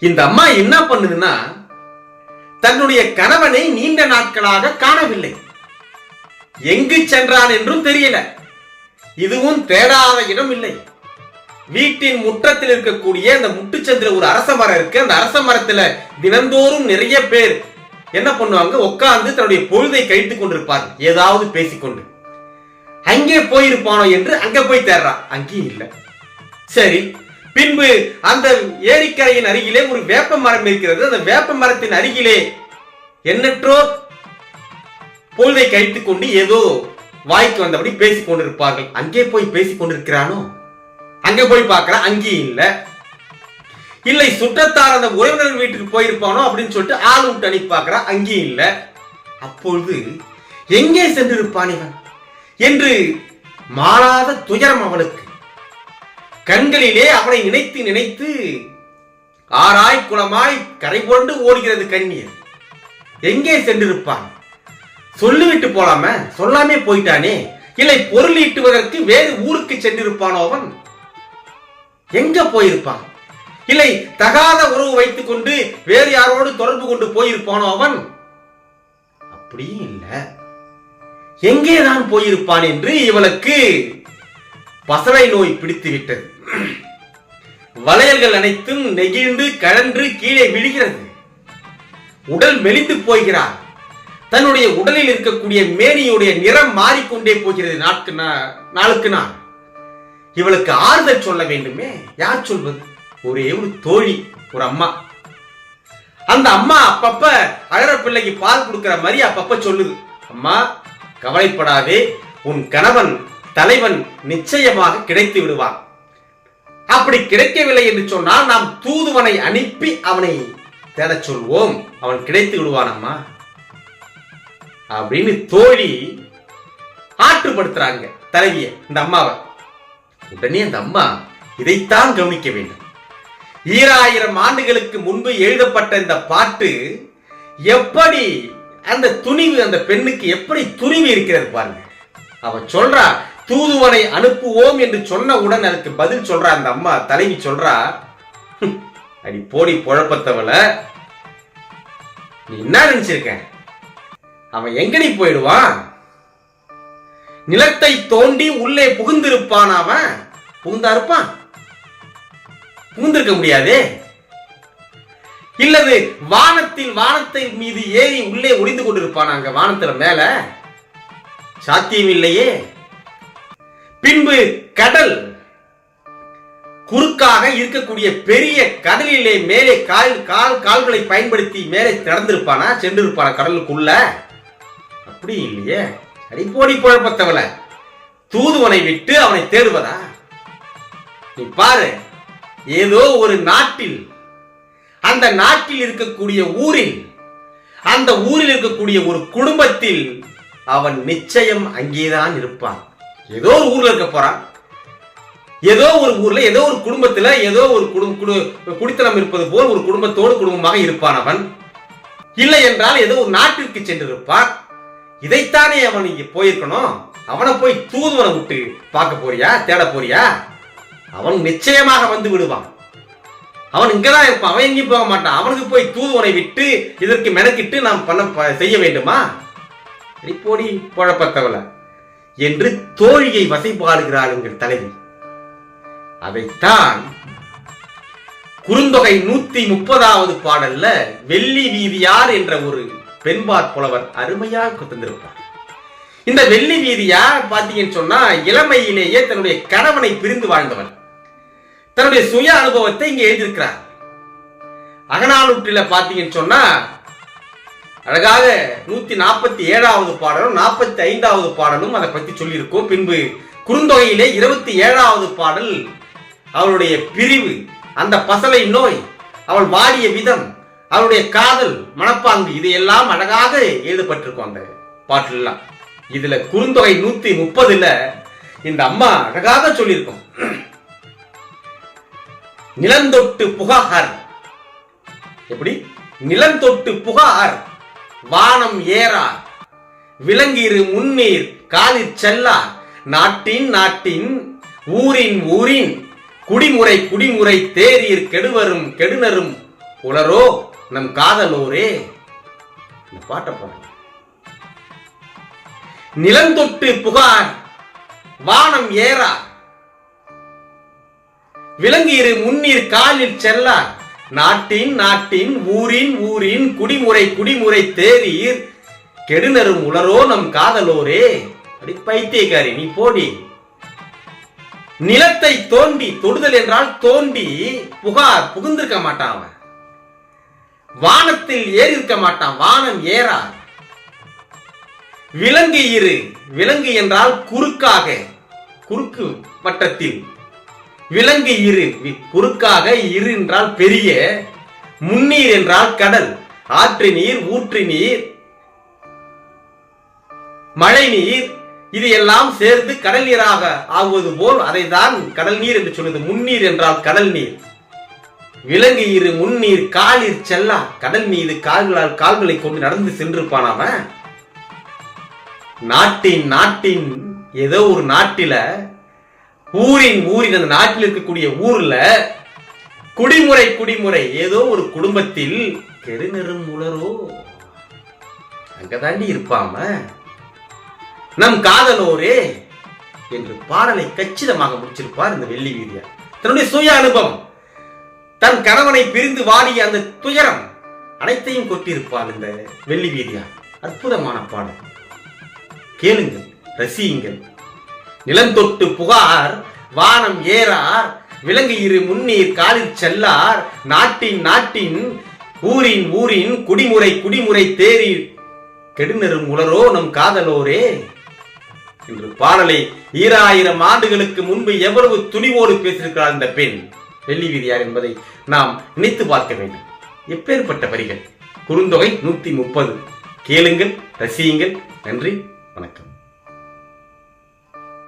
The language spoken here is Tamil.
இந்த அம்மா என்ன பண்ணுதுன்னா தன்னுடைய கணவனை நீண்ட நாட்களாக காணவில்லை. எங்கு சென்றான் என்றும் தெரியல. இதுவும் தேடாத இடம் இல்லை. வீட்டின் முற்றத்தில் இருக்கக்கூடிய அந்த முட்டுச்சந்திர ஒரு அரச மரம் இருக்கு. அந்த அரச மரத்துல தினந்தோறும் நிறைய பேர் என்ன பண்ணுவாங்க? உட்கார்ந்து தன்னுடைய பொழுதை கழித்துக் கொண்டிருப்பார். ஏதாவது பேசிக்கொண்டு. அங்கே போயிருப்பானோ என்று அங்க போய் தேடுறான். அங்கேயும் இல்லை. சரி பின்பு அந்த ஏரிக்கரையின் அருகிலே ஒரு வேப்ப மரம் இருக்கிறது. அந்த வேப்ப மரத்தின் அருகிலே எண்ணற்றோர் பொழுதை கழித்துக் கொண்டு ஏதோ வாய்க்கு வந்தபடி பேசிக் கொண்டிருப்பார்கள். அங்கே போய் பேசிக் கொண்டிருக்கிறானோ? அங்கே போய் பார்க்கிற அங்கேயும் இல்லை. இல்லை சுற்றத்தார் அந்த உறவினர் வீட்டுக்கு போயிருப்பானோ அப்படின்னு சொல்லிட்டு ஆள் விட்டு அனுப்பி பார்க்கிற அங்கேயும் இல்லை. அப்பொழுது எங்கே சென்றிருப்பான் இவன்? என்று மாறாத துயரம் அவளுக்கு. கண்களிலே அவனை நினைத்து நினைத்து ஆராய் குளமாய் கரை கொண்டு ஓடுகிறது கண்ணீர். எங்கே சென்றிருப்பான்? சொல்லிவிட்டு போலாம சொல்லாமே போயிட்டானே. இல்லை பொருள் ஈட்டுவதற்கு வேறு ஊருக்கு சென்றிருப்பானோ அவன்? எங்க போயிருப்பான்? இல்லை தகாத உறவு வைத்துக் கொண்டு வேறு யாரோடு தொடர்பு கொண்டு போயிருப்பானோ அவன்? அப்படியும் இல்லை. எங்கேதான் போயிருப்பான் என்று இவளுக்கு பசலை நோய் பிடித்து விட்டது வளையல்கள் அனைத்தும் நெகிழ்ந்து கழன்று கீழே விழுகிறது. உடல் மெலிந்து போகிறார். தன்னுடைய உடலில் இருக்கக்கூடிய மேனியுடைய நிறம் மாறிக்கொண்டே போகிறது நாட்கு நாளுக்கு நாள். இவளுக்கு ஆறுதல் சொல்ல வேண்டுமே? யார் சொல்வது? ஒரே ஒரு தோழி ஒரு அம்மா. அந்த அம்மா அப்பப்ப அழற பிள்ளைக்கு பால் கொடுக்கிற மாதிரி அப்பப்ப சொல்லுது. அம்மா கவலைப்படாதே. உன் கணவன் தலைவன் நிச்சயமாக கிடைத்து விடுவான். அப்படி கிடைக்கவில்லை என்று சொன்னால் நாம் தூதுவனை அனுப்பி அவனை தேடச் சொல்வோம். அவன் கிடைத்து விடுவானம்மா? அப்படின்னு தோழி ஆற்றுப்படுத்துறாங்க தலைவிய இந்த அம்மாவை. உடனே அந்த அம்மா இதைத்தான் கவனிக்க வேண்டும். ஈராயிரம் ஆண்டுகளுக்கு முன்பு எழுதப்பட்ட இந்த பாட்டு எப்படி அந்த துணிவு அந்த பெண்ணுக்கு எப்படி துணிவு இருக்கிறது பாருங்க. அவ சொல்றா தூதுவனை அனுப்புவோம் என்று சொன்ன உடன் அதுக்கு பதில் சொல்றா அந்த அம்மா. தலைவி சொல்றா அடி போடி குழப்பத்தவள நீ என்ன நினைச்சிருக்க? அவன் எங்கடி போயிடுவான்? நிலத்தை தோண்டி உள்ளே புகுந்திருப்பான் அவன். புகுந்தா இருப்பான். புகுந்திருக்க முடியாதே. இல்லது வானத்தில் வானத்தை மீது ஏறி உள்ளே ஒளிந்து கொண்டிருப்பான் அங்க வானத்துல மேல. சாத்தியம் இல்லையே. பின்பு கடல். குறுக்காக இருக்கக்கூடிய பெரிய கடலிலே மேலே கால் கால் கால்களை பயன்படுத்தி மேலே திறந்திருப்பானா? சென்றிருப்பானா கடலுக்குள்ள? அப்படி இல்லையே. அடிப்போடி குழப்பத்தவள தூதுவனை விட்டு அவனை தேடுவதா? நீ பாரு ஏதோ ஒரு நாட்டில் அந்த நாட்டில் இருக்கக்கூடிய ஊரில் அந்த ஊரில் இருக்கக்கூடிய ஒரு குடும்பத்தில் அவன் நிச்சயம் அங்கேதான் இருப்பான். ஏதோ ஒரு ஊர்ல இருக்க போறான். ஏதோ ஒரு ஊர்ல ஏதோ ஒரு குடும்பத்துல ஏதோ ஒரு குடும்ப குடித்தனம் இருப்பது போல் ஒரு குடும்பத்தோடு குடும்பமாக இருப்பான் அவன். இல்லை என்றால் ஏதோ ஒரு நாட்டிற்கு சென்றிருப்பான். இதைத்தானே அவன் இங்க போயிருக்கணும்? அவனை போய் தூதுவனை விட்டு பார்க்க போறியா? தேட போறியா? அவன் நிச்சயமாக வந்து விடுவான். அவன் இங்கதான் இருப்பான். அவன் எங்கேயும் போக மாட்டான். அவனுக்கு போய் தூதுவனை விட்டு இதற்கு மெனக்கிட்டு நாம் பண்ண ப- செய்ய வேண்டுமா? போடி குழப்பத்தவள என்று தோழியை வசைபாடுகிறாள் எங்கள் தலைவி. அதைத்தான் குறுந்தொகை நூத்தி முப்பதாவது பாடல்ல வெள்ளி வீதியார் என்ற ஒரு பெண்பார் புலவர் அருமையாக தந்திருப்பார் இந்த வெள்ளி வீதியார் பாத்தீங்கன்னு சொன்னா இளமையிலேயே தன்னுடைய கணவனை பிரிந்து வாழ்ந்தவன். தன்னுடைய சுய அனுபவத்தை இங்க எழுதியிருக்கிறார். அகநானூற்றில பாத்தீங்கன்னு சொன்னா அழகாக நூத்தி நாற்பத்தி ஏழாவது பாடலும் நாற்பத்தி ஐந்தாவது பாடலும் அதை பத்தி சொல்லியிருக்கோம். பின்பு குறுந்தொகையிலே இருபத்தி ஏழாவது பாடல் அவளுடைய பிரிவு அந்த பசலை நோய் அவள் வாடிய விதம் அவளுடைய காதல் மனப்பாங்கு இதையெல்லாம் அழகாக எழுதப்பட்டிருக்கும் அந்த பாட்டுலாம் இதுல குறுந்தொகை நூத்தி முப்பதுல இந்த அம்மா அழகாக சொல்லியிருக்கோம். நிலந்தொட்டு புகார். எப்படி? நிலந்தொட்டு புகார். வானம் ஏறா. விலங்கிரு முன்னீர் காலிற் செல்லா. நாட்டின் நாட்டின் ஊரின் ஊரின். குடிமுறை குடிமுறை தேரீர் கெடுவரும் கெடுனரும் புலரோ நம் காதலோரே. இந்த பாட்டை பாருங்க புகார் வானம் ஏறா. விலங்கிரு முன்னீர் காலில் செல்லார் நாட்டின் நாட்டின் ஊரின் ஊரின் குடிமுறை குடிமுறை தேரீர் கெடுநரும் உளரோ நம் காதலோரே. அப்படி பைத்தியக்காரி நீ போடி. நிலத்தை தோண்டி தொடுதல் என்றால் தோண்டி புகார் புகுந்திருக்க மாட்டான் அவன். வானத்தில் ஏறி இருக்க மாட்டான் வானம் ஏறா விலங்கு இரு விலங்கு என்றால் குறுக்காக குறுக்கு வட்டத்தில். விலங்கு இரு. குறுக்காக இரு என்றால் பெரிய முன்னீர் என்றால் கடல் ஆற்று நீர் ஊற்று நீர் மழை நீர் இது எல்லாம் சேர்ந்து கடல் நீராக ஆகுவது போல் அதை தான் கடல் நீர் என்று சொல்வது முன்னீர் என்றால் கடல் நீர். விலங்கு இரு முன்னீர் காலில் செல்லா. கடல் மீது கால்களால் கால்களை கொண்டு நடந்து சென்றிருப்பான் அவன். நாட்டின் நாட்டின் ஏதோ ஒரு நாட்டில ஊரின் ஊரின் அந்த நாட்டில் இருக்கக்கூடிய ஊர்ல குடிமுறை குடிமுறை. ஏதோ ஒரு குடும்பத்தில் கெருநெரும் உளரோ? அங்கதாண்டி இருப்பாம? நம் காதலோரே என்று பாடலை கச்சிதமாக முடிச்சிருப்பார் இந்த வெள்ளி வீதியா தன்னுடைய சுய அனுபவம் தன் கணவனை பிரிந்து வாடிய அந்த துயரம் அனைத்தையும் கொட்டியிருப்பார் இந்த வெள்ளி வீதியா அற்புதமான பாடல். கேளுங்கள் ரசியுங்கள். நிலந்தொட்டு புகார் வானம் ஏறார் விலங்கு இரு முன்னீர் காலில் செல்லார் நாட்டின் நாட்டின் ஊரின் ஊரின் குடிமுறை குடிமுறை தேரில் கெடுநரும் உலரோ நம் காதலோரே என்று பாடலை ஈராயிரம் ஆண்டுகளுக்கு முன்பு எவ்வளவு துணிவோடு பேசியிருக்கிறார் இந்த பெண். வெள்ளி வீதியார் என்பதை நாம் நினைத்து பார்க்க வேண்டும். எப்பேற்பட்ட வரிகள்? குறுந்தொகை நூத்தி முப்பது. கேளுங்கள் ரசியுங்கள். நன்றி வணக்கம்.